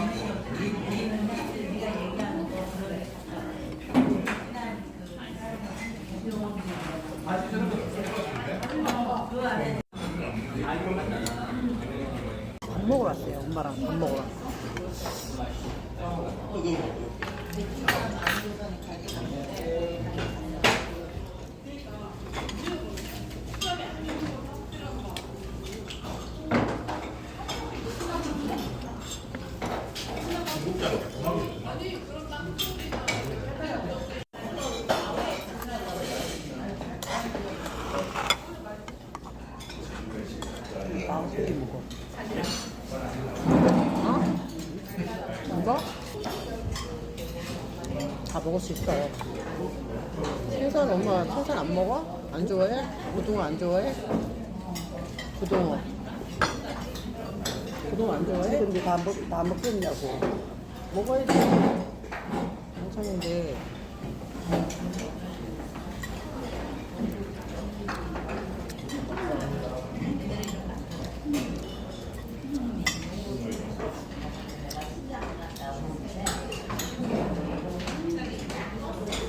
みんな。 이거? 다 먹을 수 있어. 생선 엄마 생선 안 먹어? 안 좋아해? 고등어 안 좋아해? 고등어. 고등어 안 좋아해? 근데 다, 먹, 다 먹겠냐고. 먹어야지. 괜찮은데.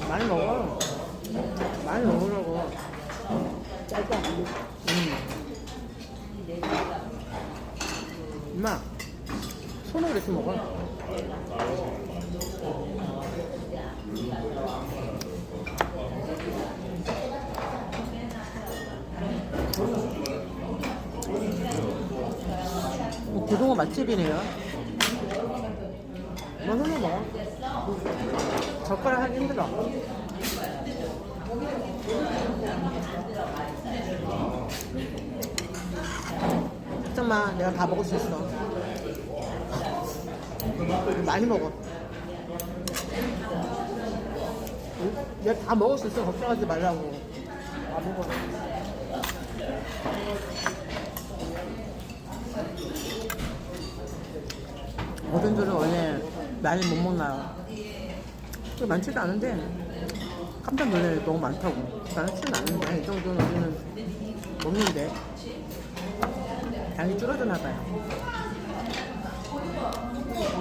많이 먹어. 많이 먹으라고. 짜지 않아. 음. 엄마, 손으로 이렇게 먹어. 어, 고등어 맛집이네요. 뭐 손으로 먹어. 젓가락 하기 힘들어. 걱정마, 내가 다 먹을 수 있어. 많이 먹어. 응? 내가 다 먹을 수 있어. 걱정하지 말라고. 다 먹어. 어른들은 원래 많이 못 먹나요? 많지도 않은데 깜짝 놀래 너무 많다고. 많지는 않은데 이 정도는 우리는 먹는데 양이 줄어드나 봐요.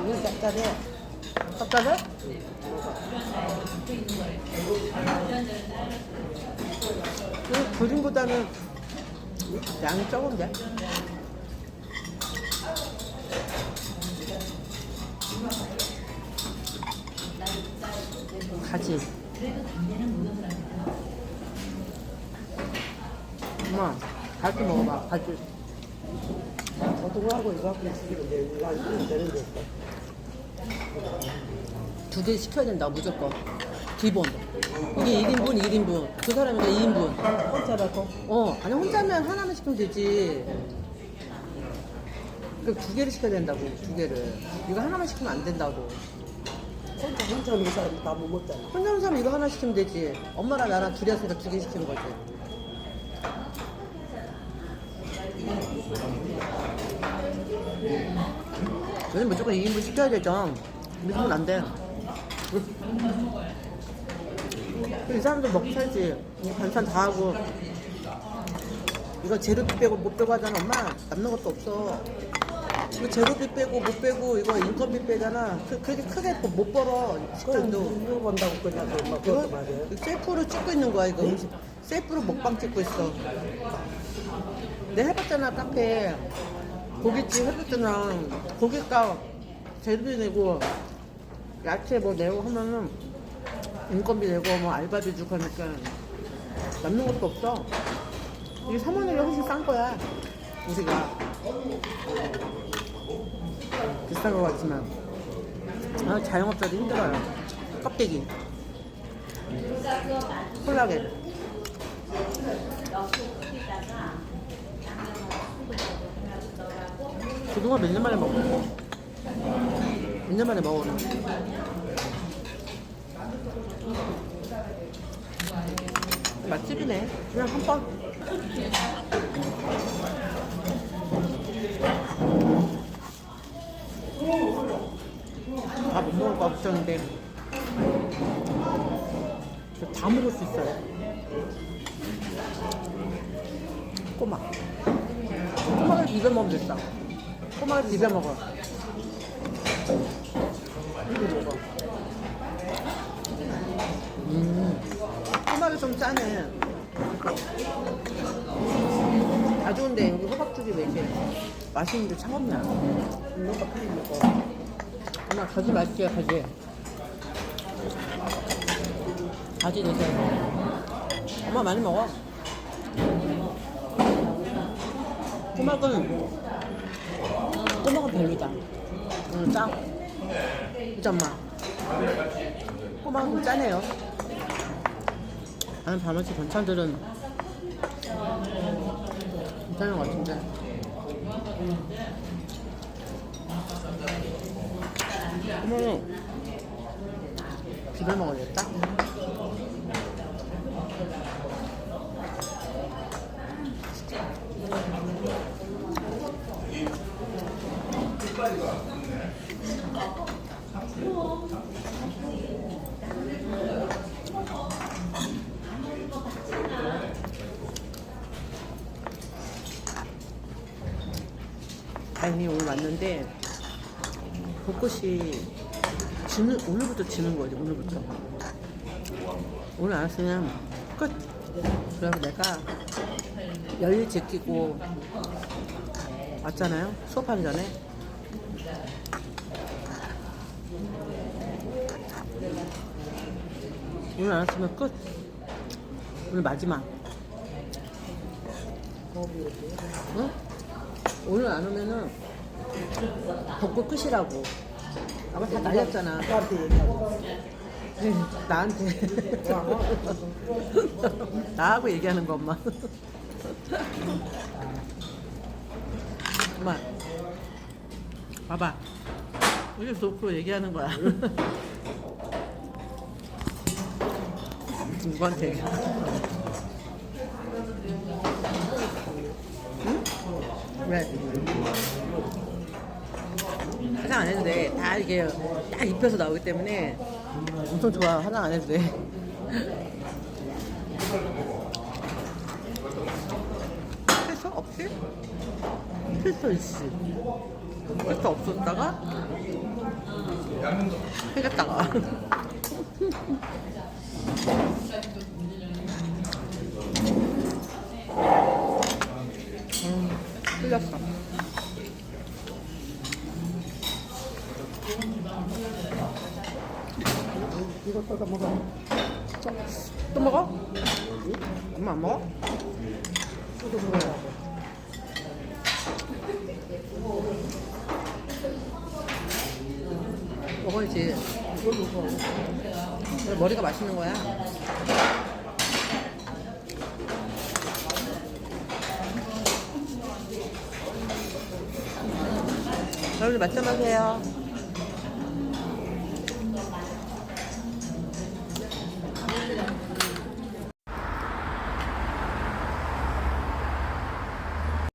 이거 짭짤해. 짭짤해? 그 그림보다는 양이 적은데? 가지. 엄마, 가지 먹어봐, 가지. 고등어하고 이거 있으면 쓰면 되는데. 두개 시켜야 된다, 무조건. 기본. 이게 1인분, 1인분. 그 사람이가 2인분. 혼자라고? 어, 아니 혼자면 하나만 시키면 되지. 그두 개를 시켜야 된다고, 두 개를. 이거 하나만 시키면 안 된다고. 혼자, 혼자 먹는 사람 다 못 먹잖아. 혼자 오는 사람 이거 하나 시키면 되지. 엄마랑 나랑 둘이 왔으니까 두 개 시키는 거지. 저는 무조건 2인분 시켜야 되죠. 믿으면 안 돼. 이 사람들 먹고 살지. 이 반찬 다 하고. 이거 재료비 빼고 못 빼고 하잖아, 엄마. 남는 것도 없어. 이거 재료비 빼고 못 빼고 이거 인건비 빼잖아. 그, 그렇게 크게 못 벌어. 식당도. 이거 본다고 그냥 막 그것도 말이야. 셀프로 찍고 있는 거야 이거 음식 셀프로 먹방 찍고 있어 내가 해봤잖아 카페 고깃집 해봤잖아 고깃값 재료비 내고 야채 뭐 내고 하면은 인건비 내고 뭐 알바비 주고 하니까 남는 것도 없어 이게 3원이 훨씬 싼 거야 우리가 비싼 거 같지만 아, 자영업자도 힘들어요 껍데기 콜라겐. 고등어 몇 년 만에 먹어? 몇 년 만에 먹어? 맛집이네. 그냥 한 번. 종류가 없었는데 다 먹을 수 있어요. 꼬막 꼬막을 입에 먹으면 됐다. 꼬막을 입에 먹어. 이거 먹어 음. 꼬막이 좀 짜네. 아 좋은데 여기 호박죽이 왜 이렇게 맛있는데 차갑냐 이거 같은 거. 어. 엄마 가지 맛있게 가지. 가지 드세요. 엄마 많이 먹어. 꼬막은 꼬막은 별로다. 응, 짜. 그치 엄마? 꼬막은 짜네요. 나는 밤아치 번찬들은 괜찮은 것 같은데. 그러면은 비벼 먹어야겠다. 아니 오늘 왔는데 벚꽃이 지는 오늘부터 지는 거지 오늘부터. 오늘 안 왔으면 끝. 그래서 내가 열일 제끼고 왔잖아요 수업하기 전에. 오늘 안 왔으면 끝. 오늘 마지막. 응? 오늘 안 오면은 벚꽃 끝이라고 아마 다 날렸잖아 나한테 얘기하고. 네, 나한테 나하고 얘기하는 거 엄마 엄마 봐봐 여기 놓고 얘기하는 거야 누구한테 얘기해? 응? 왜? 화장 안 해도 돼. 다 이게 딱 입혀서 나오기 때문에 엄청 좋아. 화장 안 해도 돼. 필터 없지? 필터 있지. 필터 없었다가 해갔다가 음, 틀렸어. 떠서 먹어. 또 먹어? 엄마 안 먹어? 또도 먹어. 먹어야지. 이거 먹어. 그래, 머리가 맛있는 거야. 여러분들 맛좀 하세요.